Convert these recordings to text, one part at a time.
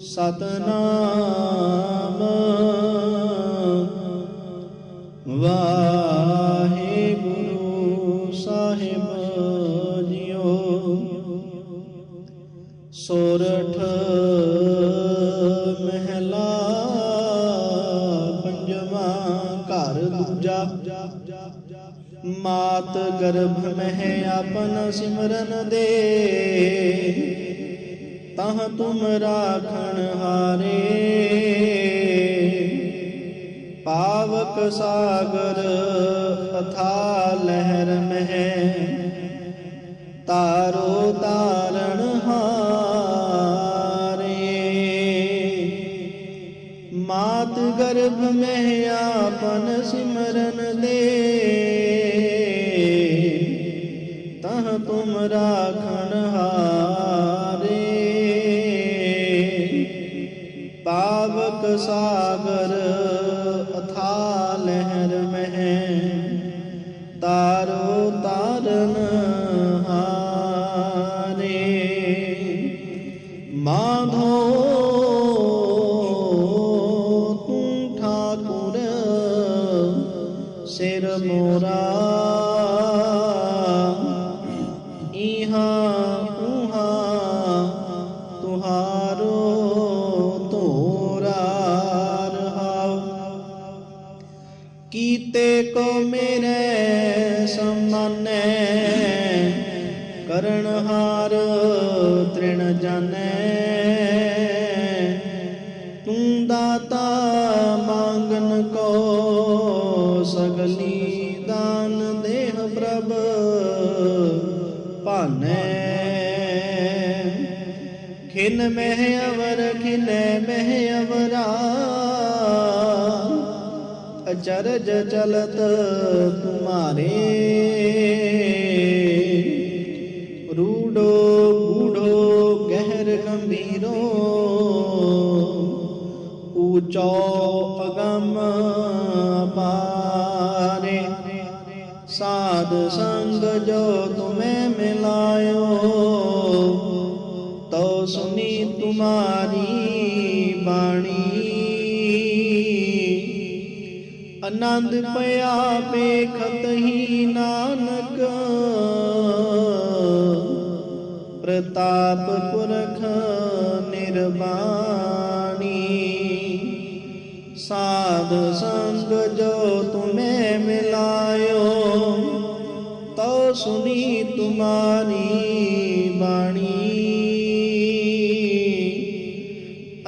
ਸਤਨਾਮ। ਵਾਹਿਗੁਰੂ ਸਾਹਿਬ ਜੀਓ, ਸੋਰਠ ਮਹਿਲਾ ਪੰਜਵਾਂ ਘਰ ਦੂਜਾ। ਮਾਤ ਗਰਭ ਮਹਿ ਆਪਨ ਸਿਮਰਨ ਦੇ। ਤਹ ਤੁਮ ਰਾਖਣ ਹਾਰੇ। ਪਾਵਕ ਸਾਗਰ ਅਥਾ ਲਹਿਰ ਮਹਿ। ਤਾਰੋ ਤਾਰਨ ਹਾਰੇ। ਮਾਤ ਗਰਭ ਮਹਿ ਆਪਨ ਸਿਮਰਨ ਦੇ। ਤਹ ਤੁਮ ਰਾਖਣ ਹਾਰੇ। ਸਾਗਰ ਅਥਾ ਲਹਿਰ ਮਹਿ, ਤਾਰੋ ਤਾਰਨ ਹਾਰੇ। ਮਾਧੋ ਤੂੰ ਠਾਕੁਰ ਸਿਰ ਮੋਰਾ। ਇਹਾ ਉਹਾ ਤੁਹਾਰੋ ਕੀਤੇ ਕੋ ਮੇਰੇ ਸਮਾਨੈ, ਕਰਨ ਹਾਰ ਤ੍ਰਿਣ ਜਾਣੈ। ਤੂੰ ਦਾਤਾ ਮੰਗਨ ਕੋ ਸਗਲੀ ਦਾਨ ਦੇਹ ਪ੍ਰਭ ਭਾਨੈ। ਖਿਨ ਮਹਿ ਅਵਰ, ਖਿਨੈ ਮਹਿ ਅਵਰਾ ਅਚਰਜ ਚਲਤ ਤੁਮਾਰੇ ਰੂਡੋ ਬੂਢੋ ਗਹਿਰ ਗੰਭੀਰੋ, ਊਚੋ ਅਗਮ ਪਾਰੇ। ਸਾਧ ਸੰਗ ਜੋ ਤੁਮੇ ਮਿਲਾਇਓ ਤੋ ਸੁਨੀ ਤੁਮਾਰੀ ਆਨੰਦ ਪਿਆ ਵੇਖਤ ਹੀ ਨਾਨਕ। ਪ੍ਰਤਾਪ ਪੁਰਖ ਨਿਰਬਾਣੀ ਸਾਧ ਸੰਗ ਜੋ ਤੁਮੇ ਮਿਲਾਇਓ ਤੋ ਸੁਨੀ ਤੁਮਾਰੀ ਬਾਣੀ।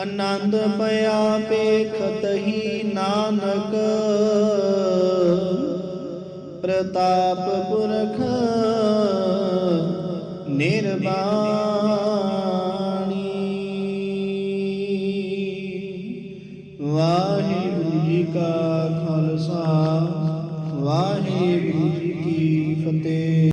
ਆਨੰਦ ਪਿਆ ਪੇਖਤ ਹੀ ਨਾਨਕ। ਪ੍ਰਤਾਪ ਪੁਰਖ ਨਿਰਬਾਣੀ ਵਾਹਿਗੁਰੂ ਜੀ ਕਾ